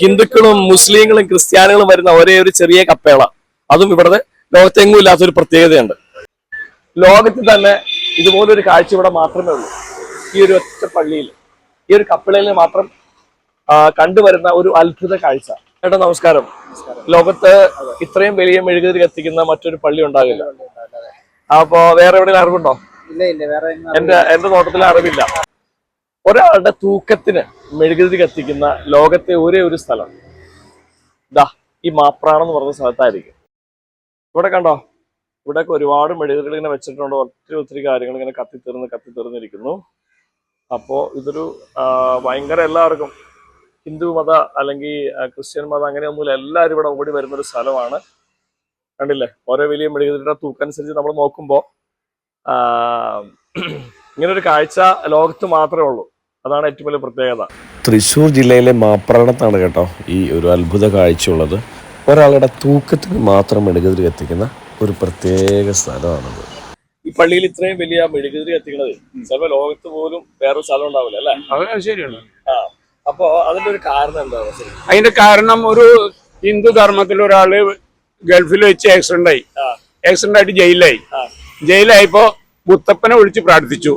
ഹിന്ദുക്കളും മുസ്ലിങ്ങളും ക്രിസ്ത്യാനികളും വരുന്ന ഒരേ ഒരു ചെറിയ കപ്പേള. അതും ഇവിടുത്തെ ലോകത്തെങ്ങും ഇല്ലാത്തൊരു പ്രത്യേകതയുണ്ട്. ലോകത്തിൽ തന്നെ ഇതുപോലൊരു കാഴ്ച ഇവിടെ മാത്രമേ ഉള്ളൂ. ഈ ഒരു ഒറ്റ പള്ളിയിൽ ഈ ഒരു കപ്പിളയിൽ മാത്രം കണ്ടുവരുന്ന ഒരു അത്ഭുത കാഴ്ച. ചേട്ടാ നമസ്കാരം. ലോകത്ത് ഇത്രയും വലിയ മെഴുകുതിരി കത്തിക്കുന്ന മറ്റൊരു പള്ളി ഉണ്ടാകില്ല. അപ്പോ വേറെ എവിടെയും അറിവുണ്ടോ? എന്റെ എന്റെ നോട്ടത്തിൽ അറിവില്ല. ഒരാളുടെ തൂക്കത്തിന് മെഴുകുതിരി കത്തിക്കുന്ന ലോകത്തെ ഒരേ ഒരു സ്ഥലം. ദാ ഈ മാപ്രാണം എന്ന് പറഞ്ഞ സ്ഥലത്തായിരിക്കും. ഇവിടെ കണ്ടോ? ഇവിടെ ഒരുപാട് മെഴുകുതിരികൾ ഇങ്ങനെ വെച്ചിട്ടുണ്ട്. ഒത്തിരി ഒത്തിരി കാര്യങ്ങൾ ഇങ്ങനെ കത്തിത്തീർന്ന് കത്തിത്തീർന്നിരിക്കുന്നു അപ്പോ ഇതൊരു ഭയങ്കര എല്ലാവർക്കും ഹിന്ദു മത അല്ലെങ്കിൽ ക്രിസ്ത്യൻ മതം അങ്ങനെയൊന്നുമില്ല. എല്ലാവരും ഇവിടെ ഓടി വരുന്ന ഒരു സ്ഥലമാണ്. കണ്ടില്ലേ? ഓരോ വലിയ മെഴുകുതിരിയുടെ തൂക്കനുസരിച്ച് നമ്മൾ നോക്കുമ്പോൾ ഇങ്ങനൊരു കാഴ്ച ലോകത്ത് മാത്രമേ ഉള്ളൂ. അതാണ് ഏറ്റവും വലിയ പ്രത്യേകത. തൃശ്ശൂർ ജില്ലയിലെ മാപ്രാണത്താണ് കേട്ടോ ഈ ഒരു അത്ഭുത കാഴ്ചയുള്ളത് ഒരാളുടെ തൂക്കത്തിന് മാത്രം മെഴുകുതിരി കത്തിക്കുന്ന ഒരു പ്രത്യേക സ്ഥലമാണത്. ഈ പള്ളിയിൽ ഇത്രയും വലിയ മെഴുകുതിരി കത്തിക്കുന്നത് ചിലപ്പോ ലോകത്ത് പോലും വേറെ സ്ഥലം ഉണ്ടാവില്ല അല്ലെ? അത് ശരിയാണ്. ആ അപ്പോ അതിന്റെ ഒരു കാരണം എന്താ ശരി? അതിന്റെ കാരണം ഒരു ഹിന്ദു ധർമ്മത്തിൽ ഒരാൾ ഗൾഫിൽ വെച്ച് ആക്സിഡന്റ് ആയി. ആ. ആക്സിഡന്റ് ആയിട്ട് ജയിലായി ജയിലായിപ്പോ ജയിലായപ്പോ മുത്തപ്പനെ വിളിച്ച് പ്രാർത്ഥിച്ചു.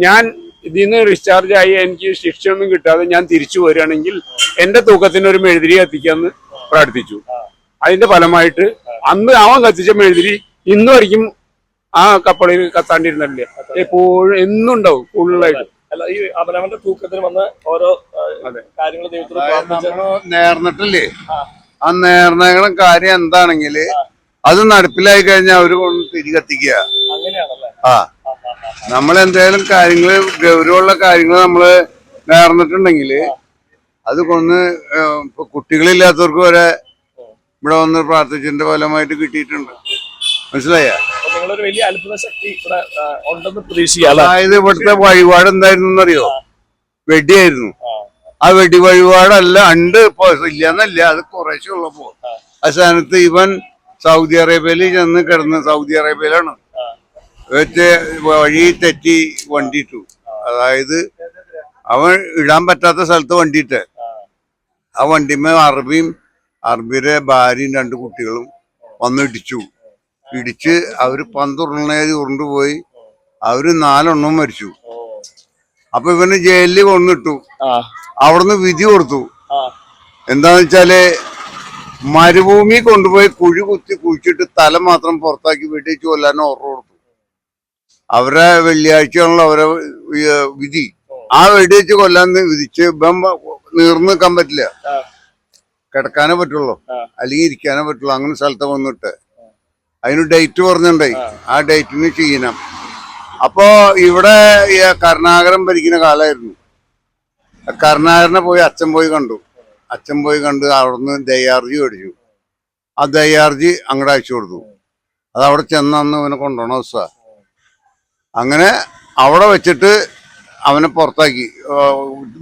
ഞാൻ ഇതിൽ നിന്ന് ഡിസ്ചാർജ് ആയി എനിക്ക് ശിക്ഷയൊന്നും കിട്ടാതെ ഞാൻ തിരിച്ചു വരികയാണെങ്കിൽ എന്റെ തൂക്കത്തിന് ഒരു മെഴുതിരി കത്തിക്കാന്ന് പ്രാർത്ഥിച്ചു. അതിന്റെ ഫലമായിട്ട് അന്ന് അവൻ കത്തിച്ച മെഴുതിരി ഇന്നും വரைക്കും ആ കപ്പളിൽ കത്താണ്ടിരുന്നില്ല. എപ്പോഴും എന്നും ഉണ്ടാവും ഫുള്ളായിട്ട് അല്ല ഈ അവനവന്റെ തൂക്കത്തിന് വന്ന ഓരോ. കാര്യങ്ങൾ നേർന്നിട്ടില്ലേ? ആ. നേർന്ന നേർന്നകളും കാര്യം എന്താണെങ്കിൽ അത് നടപ്പിലായി കഴിഞ്ഞാൽ അവർ കൊണ്ട് തിരികെത്തിക്കുക. അങ്ങനെയാണല്ലേ? ആ. നമ്മൾ എന്തായാലും കാര്യങ്ങൾ ഗൗരവമുള്ള കാര്യങ്ങൾ നമ്മൾ നേർന്നിട്ടുണ്ടെങ്കിൽ അത് കൊന്ന് ഇപ്പൊ കുട്ടികളില്ലാത്തവർക്ക് വരെ ഇവിടെ വന്ന് പ്രാർത്ഥിച്ചതിന്റെ ഫലമായിട്ട് കിട്ടിയിട്ടുണ്ട്. മനസ്സിലായ? അതായത് ഇവിടുത്തെ വഴിപാട് എന്തായിരുന്നു അറിയോ വെടിയായിരുന്നു. ആ. വെടി വഴിപാടല്ല ഉണ്ട് ഇപ്പൊ ഇല്ലെന്നല്ല അത് കുറേശ്ശെ ഉള്ളപ്പോ. ആ സ്ഥാനത്ത് ഇവൻ സൗദി അറേബ്യയിൽ ചെന്ന് കിടന്ന് സൗദി അറേബ്യയിലാണ്. വഴി തെറ്റി വണ്ടിയിട്ടു അതായത് അവൻ ഇടാൻ പറ്റാത്ത സ്ഥലത്ത് വണ്ടിയിട്ട് ആ വണ്ടിമേ അറബിയും അറബിയുടെ ഭാര്യയും രണ്ട് കുട്ടികളും വന്ന് ഇടിച്ചു. ഇടിച്ച് അവർ പന്തുരുളനേരി ഉരുണ്ടുപോയി. അവർ നാലെണ്ണവും മരിച്ചു. അപ്പൊ ഇവന് ജയിലിൽ കൊന്നിട്ടു. അവിടുന്ന് വിധി കൊടുത്തു. എന്താന്ന് വെച്ചാൽ മരുഭൂമി കൊണ്ടുപോയി കുഴി കുത്തി കുഴിച്ചിട്ട് തല മാത്രം പുറത്താക്കി വെട്ടിച്ച് കൊല്ലാൻ ഓർഡർ കൊടുത്തു. അവരെ വെള്ളിയാഴ്ചയാണല്ലോ അവരെ വിധി. ആ വെടിവെച്ച് കൊല്ലാൻ വിധിച്ച് ഇപ്പം നീർന്നു നിൽക്കാൻ പറ്റില്ല. കിടക്കാനേ പറ്റുള്ളൂ. അല്ലെങ്കിൽ ഇരിക്കാനേ പറ്റുള്ളൂ. അങ്ങനെ സ്ഥലത്ത് വന്നിട്ട്. അതിന് ഡേറ്റ് പറഞ്ഞിട്ടുണ്ടായി. ആ. ഡേറ്റിന് ചെയ്യണം അപ്പോ ഇവിടെ കരുണാകരൻ ഭരിക്കുന്ന കാലമായിരുന്നു. കരുണാകരനെ പോയി അച്ഛൻ പോയി കണ്ടു. അച്ഛൻ പോയി കണ്ട് അവിടുന്ന് ദയാർജി മേടിച്ചു. ആ ദയാർജി അങ്ങോട്ട് അയച്ചു കൊടുത്തു. അത് അവിടെ ചെന്നു ഇവനെ കൊണ്ടുപോകണ ദിവസ അങ്ങനെ അവിടെ വെച്ചിട്ട് അവനെ പുറത്താക്കി.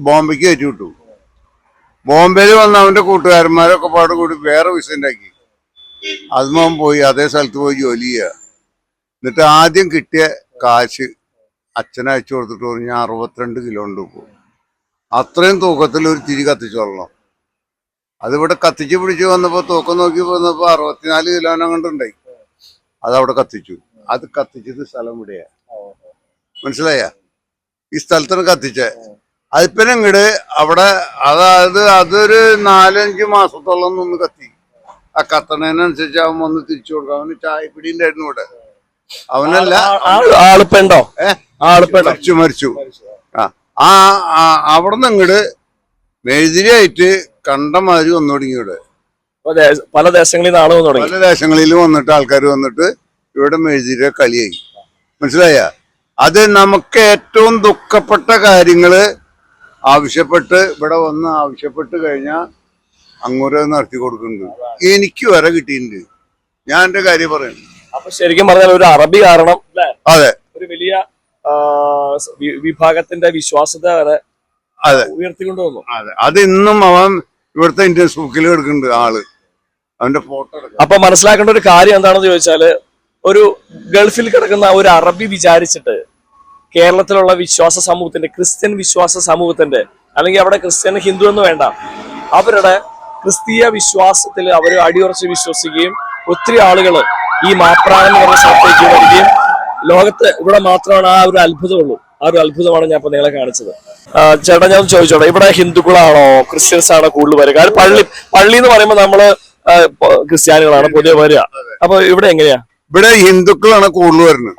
ബോംബെക്ക് കയറ്റി വിട്ടു. ബോംബെയിൽ വന്ന അവന്റെ കൂട്ടുകാരന്മാരൊക്കെ പാട് കൂടി വേറെ വിസ ഉണ്ടാക്കി അതും പോയി അതേ സ്ഥലത്ത് പോയി ജോലി ചെയ്യുക. എന്നിട്ട് ആദ്യം കിട്ടിയ കാശ് അച്ഛനെ അയച്ചു കൊടുത്തിട്ട് പറഞ്ഞു അറുപത്തിരണ്ട് കിലോ ഉണ്ട് ഇപ്പോൾ അത്രയും തൂക്കത്തിൽ ഒരു തിരി കത്തിച്ചോളണം അതിവിടെ കത്തിച്ച് പിടിച്ച് വന്നപ്പോൾ തൂക്കം നോക്കി വന്നപ്പോൾ അറുപത്തിനാല് കിലോനെ കണ്ടുണ്ടായി അതവിടെ കത്തിച്ചു. അത് കത്തിച്ചത് സ്ഥലം ഇവിടെയാ. മനസ്സിലായ? ഈ സ്ഥലത്താണ് കത്തിച്ചേ. അതിപ്പം ഇങ്ങട് അവിടെ അതായത് അതൊരു നാലഞ്ച് മാസത്തോളം നിന്ന് കത്തി. ആ കത്തണതിനനുസരിച്ച് അവൻ വന്ന് തിരിച്ചു കൊടുക്കും. അവന് ചായപ്പിടി ഉണ്ടായിരുന്നു ഇവിടെ. അവനല്ല ആളിപ്പുണ്ടോ മരിച്ചു മരിച്ചു. ആ ആ അവിടെ നിന്ന് ഇങ്ങട് മെഴുതിരിയായിട്ട് കണ്ട മാതിരി വന്നു തുടങ്ങി ഇവിടെ. പല ദേശങ്ങളിൽ പല ദേശങ്ങളിൽ വന്നിട്ട് ആൾക്കാർ വന്നിട്ട് ഇവിടെ മെഴുതിരിയെ കളിയായി. മനസ്സിലായ? അത് നമുക്ക് ഏറ്റവും ദുഃഖപ്പെട്ട കാര്യങ്ങൾ ആവശ്യപ്പെട്ട് ഇവിടെ വന്ന് ആവശ്യപ്പെട്ട് കഴിഞ്ഞാൽ അങ്ങോട്ട് നടത്തി കൊടുക്കുന്നുണ്ട്. എനിക്ക് വരെ കിട്ടിയിട്ടുണ്ട്. ഞാൻ എന്റെ കാര്യം പറയുന്നു അപ്പൊ ശരിക്കും പറഞ്ഞാൽ ഒരു അറബി കാരണം അതെ. ഒരു വലിയ വിഭാഗത്തിന്റെ വിശ്വാസത വരെ അതെ. ഉയർത്തിക്കൊണ്ട് വന്നു. അതെ. അത് ഇന്നും അവൻ ഇവിടുത്തെ ഇന്ത്യൻ സൂക്കിൽ എടുക്കുന്നുണ്ട് ആൾ. അവന്റെ ഫോട്ടോ അപ്പൊ മനസ്സിലാക്കേണ്ട ഒരു കാര്യം എന്താണെന്ന് ചോദിച്ചാൽ ഒരു ഗൾഫിൽ കിടക്കുന്ന ഒരു അറബി വിചാരിച്ചിട്ട് കേരളത്തിലുള്ള വിശ്വാസ സമൂഹത്തിന്റെ ക്രിസ്ത്യൻ വിശ്വാസ സമൂഹത്തിന്റെ അല്ലെങ്കിൽ അവിടെ ക്രിസ്ത്യൻ ഹിന്ദു എന്ന് വേണ്ട അവരുടെ ക്രിസ്തീയ വിശ്വാസത്തിൽ അവർ അടിയുറച്ച് വിശ്വസിക്കുകയും ഒത്തിരി ആളുകൾ ഈ മാപ്രാണം എന്ന് പറഞ്ഞ സ്ഥലത്തേക്ക് വരികയും ലോകത്ത് ഇവിടെ മാത്രമാണ് ആ ഒരു അത്ഭുതമുള്ളൂ. ആ ഒരു അത്ഭുതമാണ് ഞാൻ ഇപ്പൊ നിങ്ങളെ കാണിച്ചത്. ചേട്ടാ ഞാൻ ചോദിച്ചോട്ടെ ഇവിടെ ഹിന്ദുക്കളാണോ ക്രിസ്ത്യൻസ് ആണോ കൂടുതൽ വരിക? കാരണം പള്ളി പള്ളി എന്ന് പറയുമ്പോൾ നമ്മൾ ക്രിസ്ത്യാനികളാണ് പൊതുവെ വരിക. അപ്പൊ ഇവിടെ എങ്ങനെയാ? ഇവിടെ ഹിന്ദുക്കളാണ് കൂടുതൽ വരുന്നത്.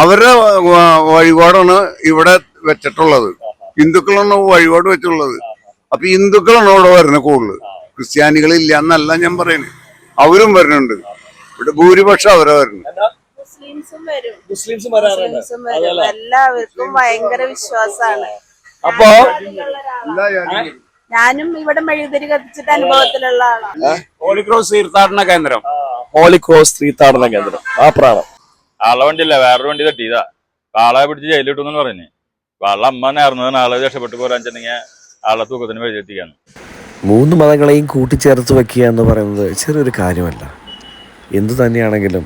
അവരുടെ വഴിപാടാണ് ഇവിടെ വെച്ചിട്ടുള്ളത്. ഹിന്ദുക്കളാണ് വഴിപാട് വെച്ചിട്ടുള്ളത്. അപ്പൊ ഹിന്ദുക്കളാണ് ഇവിടെ വരുന്നത് കൂടുതൽ. ക്രിസ്ത്യാനികൾ ഇല്ല എന്നല്ല ഞാൻ പറയുന്നത്. അവരും വരുന്നുണ്ട്. ഇവിടെ ഭൂരിപക്ഷം അവരാ വരുന്നത്. മുസ്ലിംസും എല്ലാവർക്കും ഭയങ്കര വിശ്വാസാണ് അപ്പൊ? ഞാനും ഇവിടെ മെഴുകുതിരി കത്തിച്ചിട്ട് അനുഭവത്തിലുള്ള ആളാണ്. ഹോളിക്രോസ് തീർത്ഥാടന കേന്ദ്രം. ഹോളിക്രോസ് തീർത്ഥാടന കേന്ദ്രം. ആ പ്രാണം. ആളെ വണ്ടിയില്ല വേറൊരു വണ്ടി തട്ടിയതാ. ആളെ പിടിച്ച് ജയിലിട്ടെന്ന് പറഞ്ഞു. ആളെ അമ്മ നേർന്നത് ആളെ രക്ഷപ്പെട്ടു പോരാൻ ചെന്നെങ്കിൽ ആളെ തൂക്കത്തിന് വഴിയെത്തിക്കാണ് മൂന്ന് മതങ്ങളെയും കൂട്ടിച്ചേർത്ത് വെക്കുക എന്ന് പറയുന്നത് ചെറിയൊരു കാര്യമല്ല. എന്തു തന്നെയാണെങ്കിലും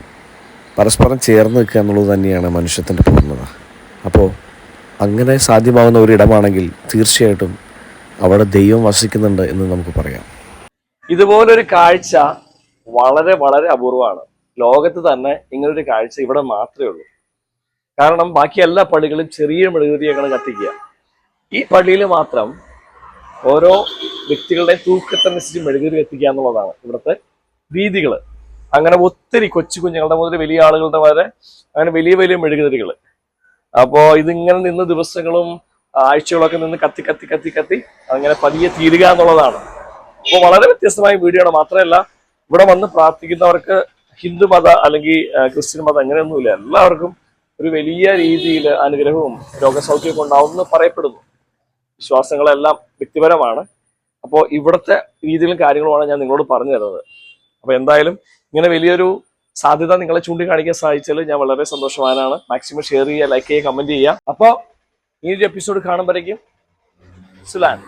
പരസ്പരം ചേർന്ന് നിൽക്കുക എന്നുള്ളത് തന്നെയാണ് മനുഷ്യത്തിന്റെ പൂർണത അപ്പോൾ അങ്ങനെ സാധ്യമാകുന്ന ഒരിടമാണെങ്കിൽ തീർച്ചയായിട്ടും അവിടെ ദൈവം വസിക്കുന്നുണ്ട് എന്ന് നമുക്ക് പറയാം. ഇതുപോലൊരു കാഴ്ച വളരെ വളരെ അപൂർവമാണ്. ലോകത്ത് തന്നെ ഇങ്ങനൊരു കാഴ്ച ഇവിടെ മാത്രമേ ഉള്ളൂ. കാരണം ബാക്കി എല്ലാ പള്ളികളും ചെറിയ മെഴുകുതിരിയാണ് കത്തിക്കുക. ഈ പള്ളിയിൽ മാത്രം ഓരോ വ്യക്തികളുടെ തൂക്കത്തനുസരിച്ച് മെഴുകുതിരി കത്തിക്കുക എന്നുള്ളതാണ് ഇവിടുത്തെ രീതികൾ അങ്ങനെ ഒത്തിരി കൊച്ചു കുഞ്ഞുങ്ങളുടെ മുതൽ വലിയ ആളുകളുടെ വരെ അങ്ങനെ വലിയ വലിയ മെഴുകുതിരികൾ അപ്പോൾ ഇതിങ്ങനെ നിന്ന് ദിവസങ്ങളും ആഴ്ചകളൊക്കെ നിന്ന് കത്തി കത്തി കത്തി കത്തി അങ്ങനെ പതിയെ തീരുക എന്നുള്ളതാണ്. അപ്പോൾ വളരെ വ്യത്യസ്തമായ വീഡിയോ മാത്രമല്ല ഇവിടെ വന്ന് പ്രാർത്ഥിക്കുന്നവർക്ക് ഹിന്ദു മത അല്ലെങ്കിൽ ക്രിസ്ത്യൻ മതം അങ്ങനെയൊന്നുമില്ല. എല്ലാവർക്കും ഒരു വലിയ രീതിയിൽ അനുഗ്രഹവും രോഗസൗഖ്യമൊക്കെ ഉണ്ടാവുമെന്ന് പറയപ്പെടുന്നു. വിശ്വാസങ്ങളെല്ലാം വ്യക്തിപരമാണ്. അപ്പോൾ ഇവിടുത്തെ രീതിയിലും കാര്യങ്ങളുമാണ് ഞാൻ നിങ്ങളോട് പറഞ്ഞു തരുന്നത്. അപ്പോൾ എന്തായാലും ഇങ്ങനെ വലിയൊരു സാധ്യത നിങ്ങളെ ചൂണ്ടിക്കാണിക്കാൻ സാധിച്ചാൽ ഞാൻ വളരെ സന്തോഷവാനാണ്. മാക്സിമം ഷെയർ ചെയ്യുക ലൈക്ക് ചെയ്യുക കമന്റ് ചെയ്യുക. അപ്പോൾ ഒരു എപ്പിസോഡ് കാണുമ്പോഴേക്കും. സുലാൻ